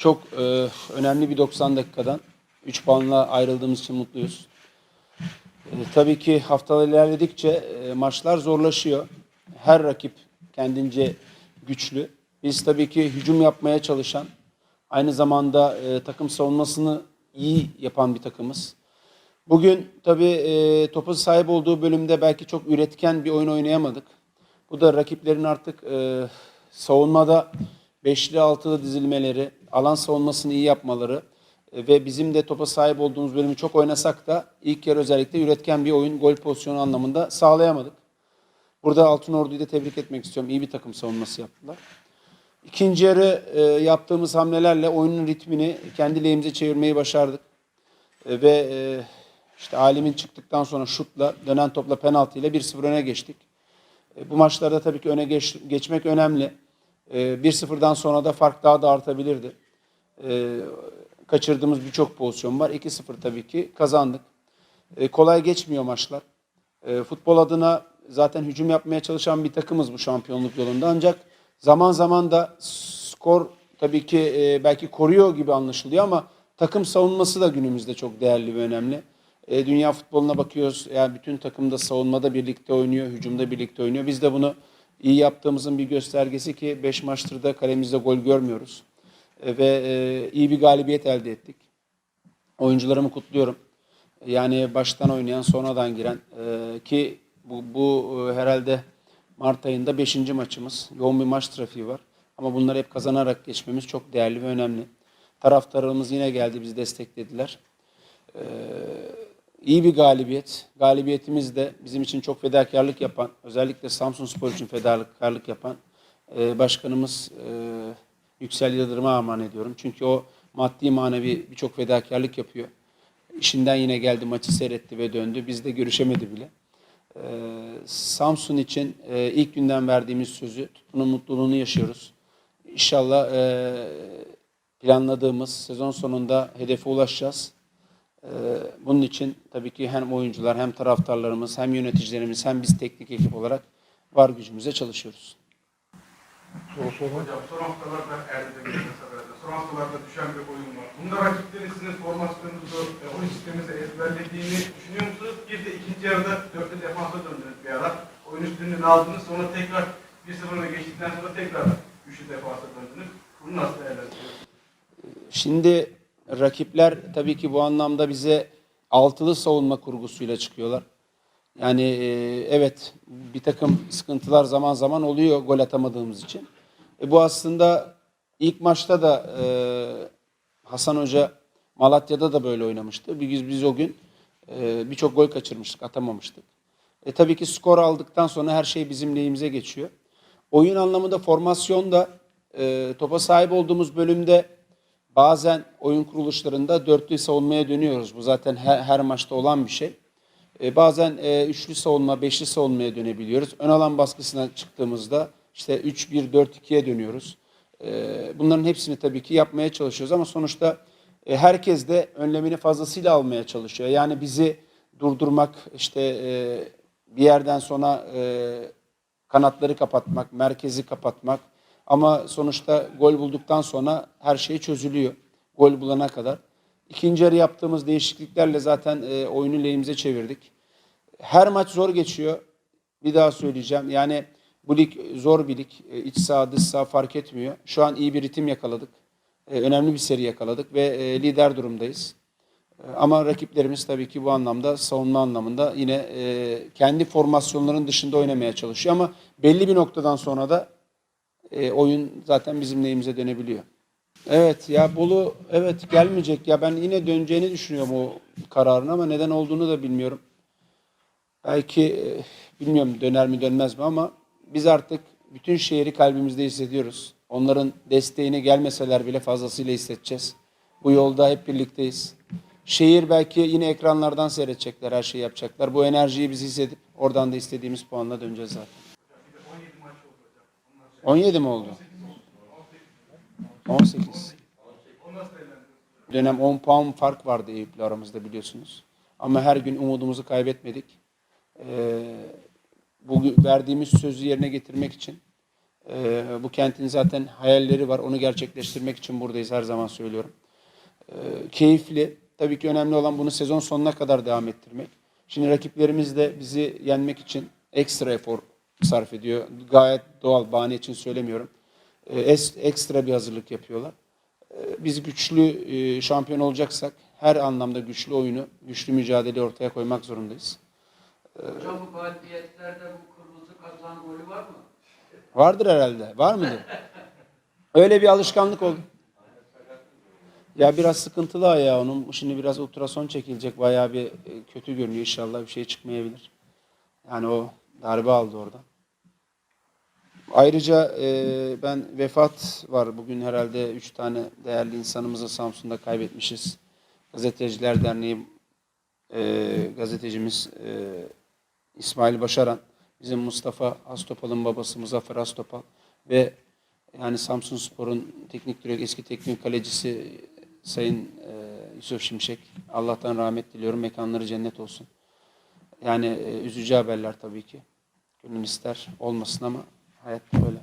çok e, önemli bir 90 dakikadan 3 puanla ayrıldığımız için mutluyuz. E, tabii ki haftalar ilerledikçe e, maçlar zorlaşıyor. Her rakip kendince güçlü. Biz tabii ki hücum yapmaya çalışan, aynı zamanda e, takım savunmasını iyi yapan bir takımız. Bugün tabii e, topa sahip olduğu bölümde belki çok üretken bir oyun oynayamadık. Bu da rakiplerin artık e, savunmada beşli altılı dizilmeleri, alan savunmasını iyi yapmaları e, ve bizim de topa sahip olduğumuz bölümü çok oynasak da ilk yarı özellikle üretken bir oyun, gol pozisyonu anlamında sağlayamadık. Burada Altın Ordu'yu da tebrik etmek istiyorum. İyi bir takım savunması yaptılar. İkinci yarı e, yaptığımız hamlelerle oyunun ritmini kendi lehimize çevirmeyi başardık. E, ve e, işte Alim'in çıktıktan sonra şutla, dönen topla penaltıyla 1-0 öne geçtik. E, bu maçlarda tabii ki öne geç, geçmek önemli. E, 1-0'dan sonra da fark daha da artabilirdi. E, kaçırdığımız birçok pozisyon var. 2-0 tabii ki kazandık. E, kolay geçmiyor maçlar. Futbol adına zaten hücum yapmaya çalışan bir takımız bu şampiyonluk yolunda. Ancak zaman zaman da skor tabii ki e, belki koruyor gibi anlaşılıyor ama takım savunması da günümüzde çok değerli ve önemli. E, dünya futboluna bakıyoruz. Yani bütün takımda savunmada birlikte oynuyor, hücumda birlikte oynuyor. Biz de bunu iyi yaptığımızın bir göstergesi ki 5 maçtır da kalemizde gol görmüyoruz. E, ve e, iyi bir galibiyet elde ettik. Oyuncularımı kutluyorum. Yani baştan oynayan, sonradan giren e, ki bu, bu herhalde Mart ayında 5. maçımız. Yoğun bir maç trafiği var. Ama bunları hep kazanarak geçmemiz çok değerli ve önemli. Taraftarlarımız yine geldi, bizi desteklediler. Ee, iyi bir galibiyet. Galibiyetimiz de bizim için çok fedakarlık yapan, özellikle Samsun Spor için fedakarlık yapan e, başkanımız e, Yüksel Yıldırım'a armağan ediyorum. Çünkü o maddi manevi birçok fedakarlık yapıyor. İşinden yine geldi, maçı seyretti ve döndü. Biz de görüşemedi bile. Ee, Samsun için e, ilk günden verdiğimiz sözü, bunun mutluluğunu yaşıyoruz. İnşallah e, planladığımız sezon sonunda hedefe ulaşacağız. Ee, bunun için tabii ki hem oyuncular hem taraftarlarımız hem yöneticilerimiz hem biz teknik ekip olarak var gücümüze çalışıyoruz. Soru sorma. Hocam son haftalarda Sakara'da son haftalarda düşen bir oyun var. Bunda rakiplerin sizin formasyonunuzu, e, oyun sisteminizi ezberlediğini düşünüyor musunuz? Bir de ikinci yarıda dörtlü defansa döndünüz bir ara. Oyun üstünlüğünü aldınız sonra tekrar 1-0 öne geçtikten sonra tekrar üçlü defansa döndünüz. Bunu nasıl değerlendiriyorsunuz? Şimdi rakipler tabii ki bu anlamda bize altılı savunma kurgusuyla çıkıyorlar. Yani e, evet bir takım sıkıntılar zaman zaman oluyor gol atamadığımız için. E, bu aslında ilk maçta da e, Hasan Hoca Malatya'da da böyle oynamıştı. Biz, biz o gün e, birçok gol kaçırmıştık, atamamıştık. E, tabii ki skor aldıktan sonra her şey bizim lehimize geçiyor. Oyun anlamında formasyonda e, topa sahip olduğumuz bölümde bazen oyun kuruluşlarında dörtlü savunmaya dönüyoruz. Bu zaten her, her maçta olan bir şey. E, bazen e, üçlü savunma, beşli savunmaya dönebiliyoruz. Ön alan baskısına çıktığımızda işte 3-1-4-2'ye dönüyoruz. E, bunların hepsini tabii ki yapmaya çalışıyoruz ama sonuçta e, herkes de önlemini fazlasıyla almaya çalışıyor. Yani bizi durdurmak, işte e, bir yerden sonra e, kanatları kapatmak, merkezi kapatmak ama sonuçta gol bulduktan sonra her şey çözülüyor. Gol bulana kadar. İkinci yarı yaptığımız değişikliklerle zaten e, oyunu lehimize çevirdik. Her maç zor geçiyor. Bir daha söyleyeceğim. Yani bu lig zor bir lig. E, İç saha dış saha fark etmiyor. Şu an iyi bir ritim yakaladık. E, önemli bir seri yakaladık ve e, lider durumdayız. E, Ama rakiplerimiz tabii ki bu anlamda savunma anlamında yine e, kendi formasyonlarının dışında oynamaya çalışıyor. Ama belli bir noktadan sonra da e, oyun zaten bizim lehimize dönebiliyor. Evet ya Bolu evet gelmeyecek ya ben yine döneceğini düşünüyorum o kararın ama neden olduğunu da bilmiyorum. Belki e, bilmiyorum döner mi dönmez mi ama biz artık bütün şehri kalbimizde hissediyoruz. Onların desteğine gelmeseler bile fazlasıyla hissedeceğiz. Bu yolda hep birlikteyiz. Şehir belki yine ekranlardan seyredecekler, her şeyi yapacaklar. Bu enerjiyi biz hissedip oradan da istediğimiz puanla döneceğiz zaten. 17 mi oldu? 18. Dönem 10 puan fark vardı Eyüp'le aramızda biliyorsunuz. Ama her gün umudumuzu kaybetmedik. Ee, bugün verdiğimiz sözü yerine getirmek için Ee, bu kentin zaten hayalleri var. Onu gerçekleştirmek için buradayız her zaman söylüyorum. Ee, keyifli. Tabii ki önemli olan bunu sezon sonuna kadar devam ettirmek. Şimdi rakiplerimiz de bizi yenmek için ekstra efor sarf ediyor. Gayet doğal, bahane için söylemiyorum. Ee, es- ekstra bir hazırlık yapıyorlar. Ee, Biz güçlü e, şampiyon olacaksak her anlamda güçlü oyunu, güçlü mücadeleyi ortaya koymak zorundayız. Hocam bu galibiyetlerde bu kırmızı kazan golü var mı? Vardır herhalde. Var mıdır? Öyle bir alışkanlık oldu. Ya biraz sıkıntılı ayağı onun. Şimdi biraz ultrason çekilecek. Bayağı bir e, kötü görünüyor. İnşallah bir şey çıkmayabilir. Yani o darbe aldı orada. Ayrıca e, ben vefat var. Bugün herhalde üç tane değerli insanımızı Samsun'da kaybetmişiz. Gazeteciler Derneği e, gazetecimiz e, İsmail Başaran, bizim Mustafa Astopal'ın babası Muzaffer Astopal ve yani Samsun Spor'un teknik direktörü, eski teknik kalecisi Sayın e, Yusuf Şimşek. Allah'tan rahmet diliyorum. Mekanları cennet olsun. Yani e, üzücü haberler tabii ki. Gönül ister olmasın ama hayat böyle.